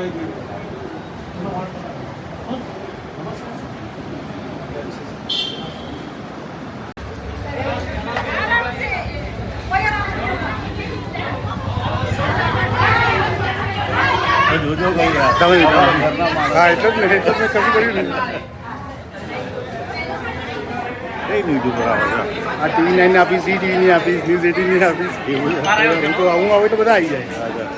કઈ હા એટલે જ ને એટલે જ કશું કર્યું ને લીધું બરાબર આ ટીવી નાઇન આપીશ. ઝી ટીવીની આપીશ ન્યૂઝ એટીનની આપીશ એવું આવું હું આવે તો બધા આવી જાય.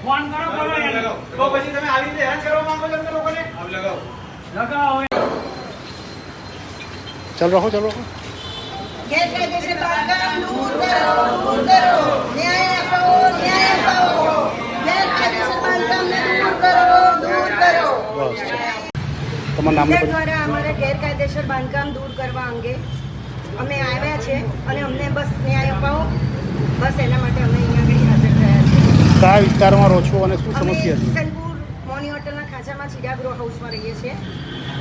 ફોન કરો બોલો એને. તો પછી તમે આવી રીતે હેરાન કરવા માંગો છો લોકોને? લગાવો ચાલ રાખો ચાલ રાખો. દ્વારા અમારે ગેરકાયદેસર બાંધકામ દૂર કરવા અંગે અમે આવ્યા છે અને અમને બસ ન્યાય અપાવો. બસ એના માટે અમે અહીંયા આગળ હાજર થયા છીએ. કયા વિસ્તારમાં રહો છો અને શું સમસ્યા છે? કિશનપુર મોની હોટલના ખાંચામાં ચીડા ગ્રો હાઉસમાં રહીએ છીએ.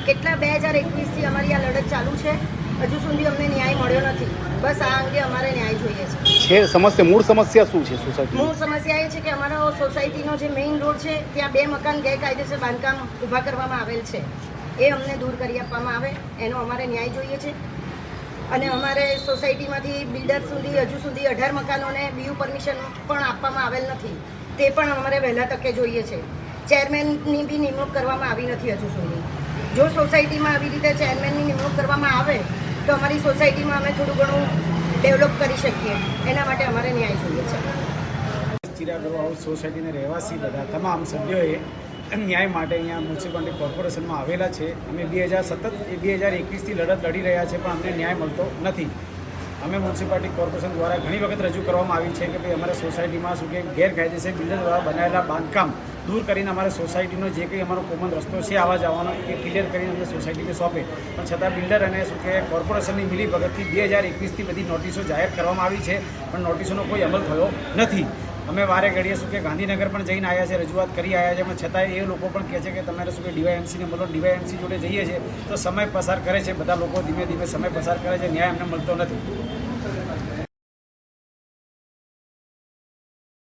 કેટલા બે હજાર એકવીસથી અમારી આ લડત ચાલુ છે? હજુ સુધી અમને ન્યાય મળ્યો નથી. બસ આ અંગે અમારે ન્યાય જોઈએ છે. છે સમસ્યા મૂળ સમસ્યા શું છે સોસાયટી મૂળ સમસ્યા એ છે કે અમારો સોસાયટીનો જે મેઇન રોડ છે ત્યાં બે મકાન ગેરકાયદેસર બાંધકામ ઊભા કરવામાં આવેલ છે. એ અમને દૂર કરી આપવામાં આવે. એનો અમારે ન્યાય જોઈએ છે. અને અમારે સોસાયટીમાંથી બિલ્ડર સુધી હજુ સુધી અઢાર મકાનોને બીયુ પરમિશન પણ આપવામાં આવેલ નથી. તે પણ અમારે વહેલા તકે જોઈએ છે. ચેરમેનની બી નિમણૂક કરવામાં આવી નથી હજુ સુધી. જો સોસાયટીમાં આવી રીતે ચેરમેનની નિમણૂક કરવામાં આવે, તો અમારી સોસાયટીમાં અમે થોડું ઘણું ડેવલપ કરી શકીએ. એના માટે અમારે ન્યાય જોઈએ છે. ચિરાગરો હાઉસ સોસાયટીના રહેવાસી બધા, તમામ સભ્યોએ ન્યાય માટે અહીંયા મ્યુનિસિપાલિટી કોર્પોરેશનમાં આવેલા છે. અમે બે હજાર સતત, બે હજાર એકવીસથી લડત લડી રહ્યા છે, પણ અમને ન્યાય મળતો નથી. અમે મ્યુનિસિપાલિટી કોર્પોરેશન દ્વારા ઘણી વખત રજૂ કરવામાં આવી છે કે ભાઈ અમારે સોસાયટીમાં શું કે ગેરકાયદેસર બિલ્ડર દ્વારા બનાવેલા બાંધકામ દૂર કરીને અમારે સોસાયટીનો જે કંઈ અમારો કોમન રસ્તો છે આવવા જવાનો એ ક્લિયર કરીને અમને સોસાયટીને સોંપે. પણ છતાં બિલ્ડર અને શું કે કોર્પોરેશનની મિલીભગતથી બે હજાર એકવીસથી બધી નોટિસો જાહેર કરવામાં આવી છે, પણ નોટિસોનો કોઈ અમલ થયો નથી. અમે વારે ઘડીએ શું કે ગાંધીનગર પણ જઈને આવ્યા છે રજૂઆત કરી આવ્યા છે પણ છતાંય એ લોકો પણ કહે છે કે તમારે શું કે ડીવાયએમસીને મળો ડીવાયએમસી જોડે જઈએ છીએ, તો સમય પસાર કરે છે, બધા લોકો ધીમે ધીમે સમય પસાર કરે છે, ન્યાય અમને મળતો નથી.